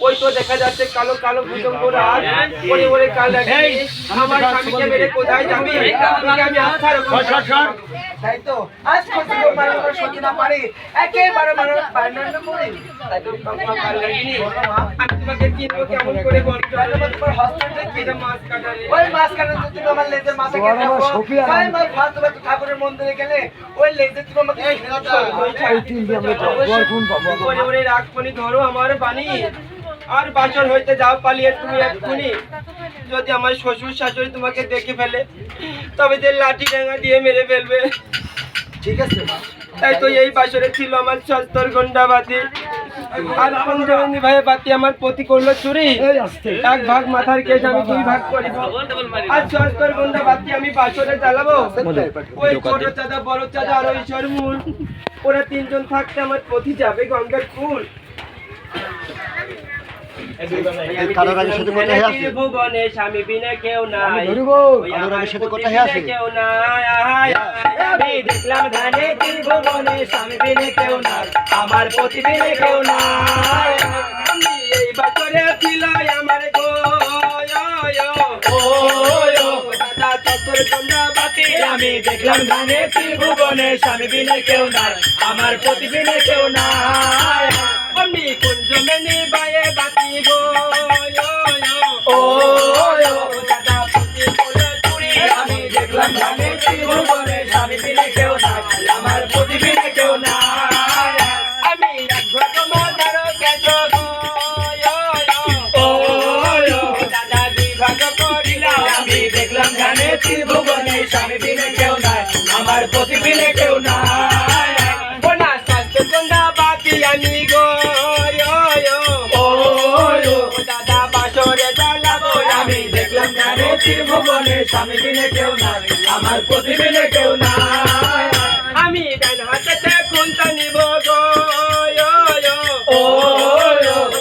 ওই তো দেখা যাচ্ছে কালো কালো ভুজঙ্গ রাত ওরে ওরে কাল লাগে আমার স্বামীকে মেরে কোথায় যাবি আমি তাই তো আজ খুশি হোক মানে আমরা সহ্য না পারি একেবারে মানে বার্নান্য করি তাই তো আমার কাল লাগেনি। আমি তোমাকে চিনবো কেমন করে বল তোমার হসপিটালে কি এটা মাছ কাটা ওই মাছ কাটার জন্য তুমি আমার লেজের মাথা কেটে রাখো তাই আমার ভাত তোমার ঠাকুরের মন্দিরে গেলে ওই লেজে তুমি আমাকে ফেরত দাও ওরে ওরে রাখবনি ধরো আমার বাণী আর বাসর হইতে যাও পালিয়ে তুমি এক্ষুনি। যদি আমার শ্বশুর শাশুড়ি তোমাকে দেখে ফেলে তবে যে লাঠি ডাঙা দিয়ে মেরে ফেলবে। ঠিক আছে তাই তো এই বাসরে ছিল আমার সস্তর ঘণ্টা বাতি। আর পঞ্চমন্দি ভাই বাতি আমার প্রতি করল চুরি। এক ভাগ মাথার কেস আমি দুই ভাগ করিব। আর সস্তর গন্ডা বাতি আমি বাসরে জ্বালাবো। ওই ছোট চাঁদা বড় চাঁদা আর ওই সরমুল ওরা তিনজন থাকতে আমার পথি যাবে গঙ্গার ফুল কারোর সাথে কথা হয়ে আছে? ভুবনে স্বামী বিনে কেউ নাই। ওই কারোর আমার সাথে কথা হয়ে আছে? কেউ নাই। আমি দেখলাম ধানে ত্রিভুবনে স্বামী বিনে কেউ নাই। আমার পতি বিনে কেউ নাই। আমি এই আমার গো আমি দেখলাম ধানে ত্রিভুবনে স্বামী বিনে কেউ নাই। আমার পতি কেউ নাই। আমি কুঞ্জমেনি বায়ে বাতি আমার পতি কেউ নাই। আমি দাদা দুই ভাগ করিলাম আমি দেখলাম ধানে ত্রিভুবনে স্বামী বিনে কেউ নাই আমার পতি কেউ ধানে ভবনে স্বামী দিনে কেউ নাই আমার প্রতিদিনে কেউ নাই। আমি ডান হাতে খুনটা নিব গো ও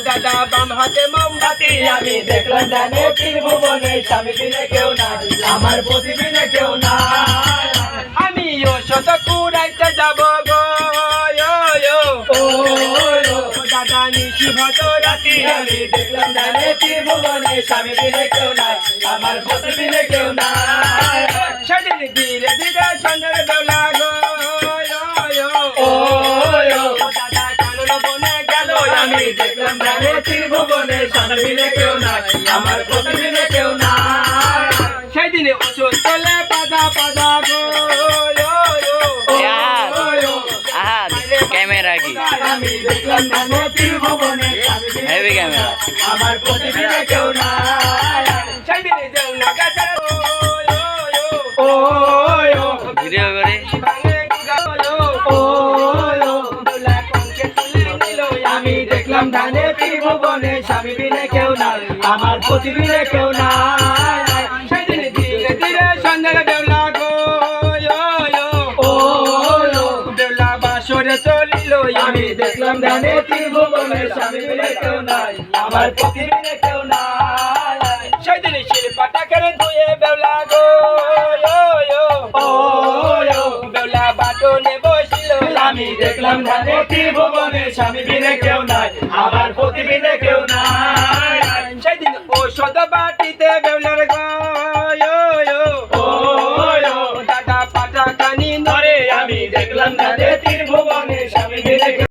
দাদা বাম হাতে মোমবাতি। আমি দেখলাম ডানে ত্রিভুবনে স্বামী দিনে কেউ নাই আমার প্রতিদিনে কেউ নাই। দাদা নিশি ভত রাতি আমি দেখলাম ডানে ত্রিভুবনে স্বামী বিনে কেউ নাই আমার পতি বিনে কেউ নাই। সেদিন ধীরে ধীরে চন্দ্র বেলা গো ও। দাদা কানন বনে গেল আমি দেখলাম ডানে ত্রিভুবনে স্বামী বিনে কেউ নাই আমার পতি বিনে কেউ নাই। সেদিনে ওষুধ চলে পাদা পাদা গো আমি দেখলাম ডানে ত্রিভুবনে স্বামী বিনে হেভি ক্যামেরা আমার প্রতিদিনে কেউ না কাছে ও ভিডিও করে। আমি দেখলাম ধানে ত্রিভুবনে স্বামী বিনে কেউ নাই। আমার প্রতিদিনে কেউ নাই। আমি দেখলাম ধ্যানে ত্রিভুবনে স্বামী মিলে কেউ নাই, আমার পতি মিলে কেউ নাই। সেদিন শিল্পাটা করে ধুয়ে বেউলা গো বেউলা বাটো নেব আমি স্বামী বিনে কেউ নাই, আমার পতি কেউ নাই। সেদিন ঔষধ বাটিতে বেউলার